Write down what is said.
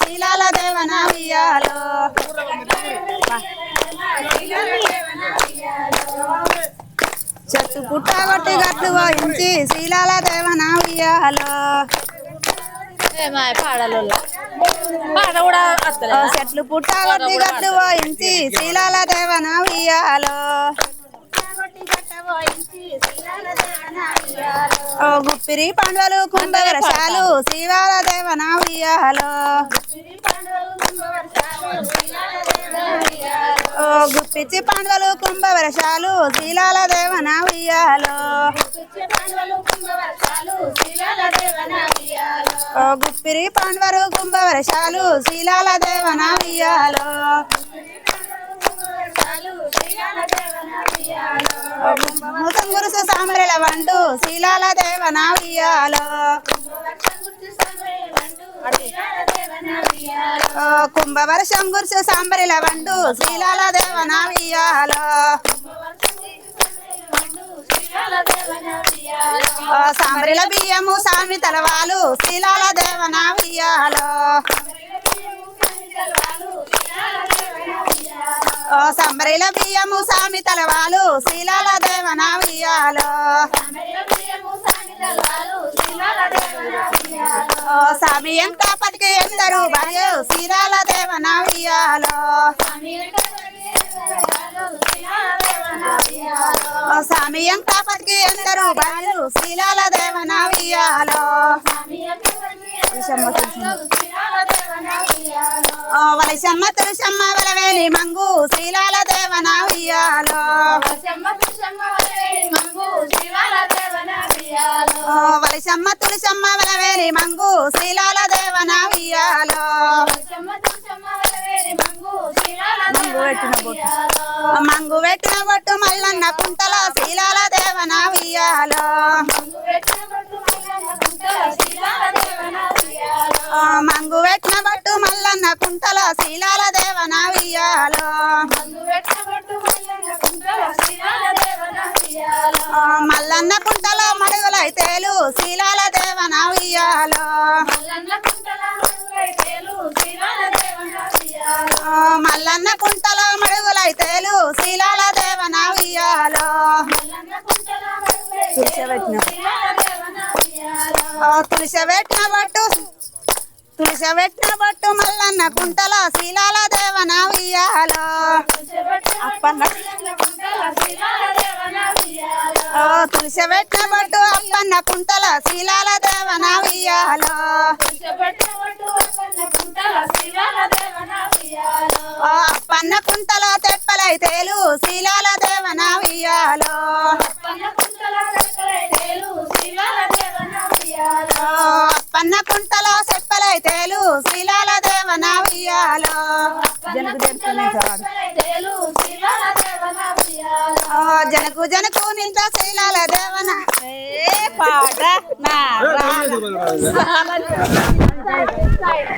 శీలాల దేవన ఉయ్యాలో చెట్టు పుట్టగొట్టి గట్లు పోయించి శీలాల దేవన వస్తలేదు? చెట్లు పుట్టగొట్టి గట్లు పోయించి శీలాల దేవన ఉయ్యాలో ఓ గుప్పిరి పండుగలు కుంభవరసాలు శివాల దేవన ఉయ్యాలో ఓ గుప్పిచ్చి పండుగలు కుంభవరసాలు శీలాల దేవన ఉయ్యాలో ఓ గుప్పిరి పండుగలు కుంభవరసాలు శీలాల దేవన ఉయ్యాలో ముఖం గురుసు సాంబ్రెల వండు శీలాల దేవ నావియాలో ఓ కుంభవర్షం గురుసు సాంబరిల వంటు శీలాల దేవ నావియాలో ఓ సాంబరిల బియ్యము సామి తలవాలు శీలాల దేవ నావియాలో ఓ సంబరిల బియ్యము సామి తలవాలు శీలాల దేవన బియ్యాలు ఓ సామి ఎంత పతికి ఎందరు భార్య శీలాల దేవన బియ్యాలు ఓ సామి ఎంత పతికి ఎందరు భార్య శీలాల దేవన విషమ్మ ఓ వలసమ్మ తులసమ్మ వలవేలి మంగు శీలాల దేవన ఉయ్యాలో ఓ వలసమ్మ తులసమ్మ వలవేలి మంగు శీలాల దేవన ఉయ్యాలో మంగు పెట్టిన బొట్టు. మల్లన్న కుంటల శీలాల దేవన ఉయ్యాలో మల్లన్న కుంటల శీలాల దేవ ఉయ్యాలో మల్లన్న కుంటల మడుగులైతేలు శీలాల దేవ ఉయ్యాలో మల్లన్న కుంటల మడుగులైతేలు శీలాల దేవ ఉయ్యాలో ఓ తులసి పెట్టిన తులసి పెట్టిన బట్టు మల్లన్న కుంటలో శీలాల దేవన ఉయ్యాలో అప్పన్న ఓ తులసి బట్టు అప్పన్న కుంటల శీలాల దేవన ఉయ్యాలో ఓ అప్పన్న కుంటలో తెప్పలై తేలు శీలాల దేవన ఉయ్యాలో ఓ అప్పన్న కుంటలో చెప్పలైతేలు శీలాల దేవన ఉయ్యాలో ఓ జనకు జనకు నింత శీలాల దేవన ఏ పాట నా.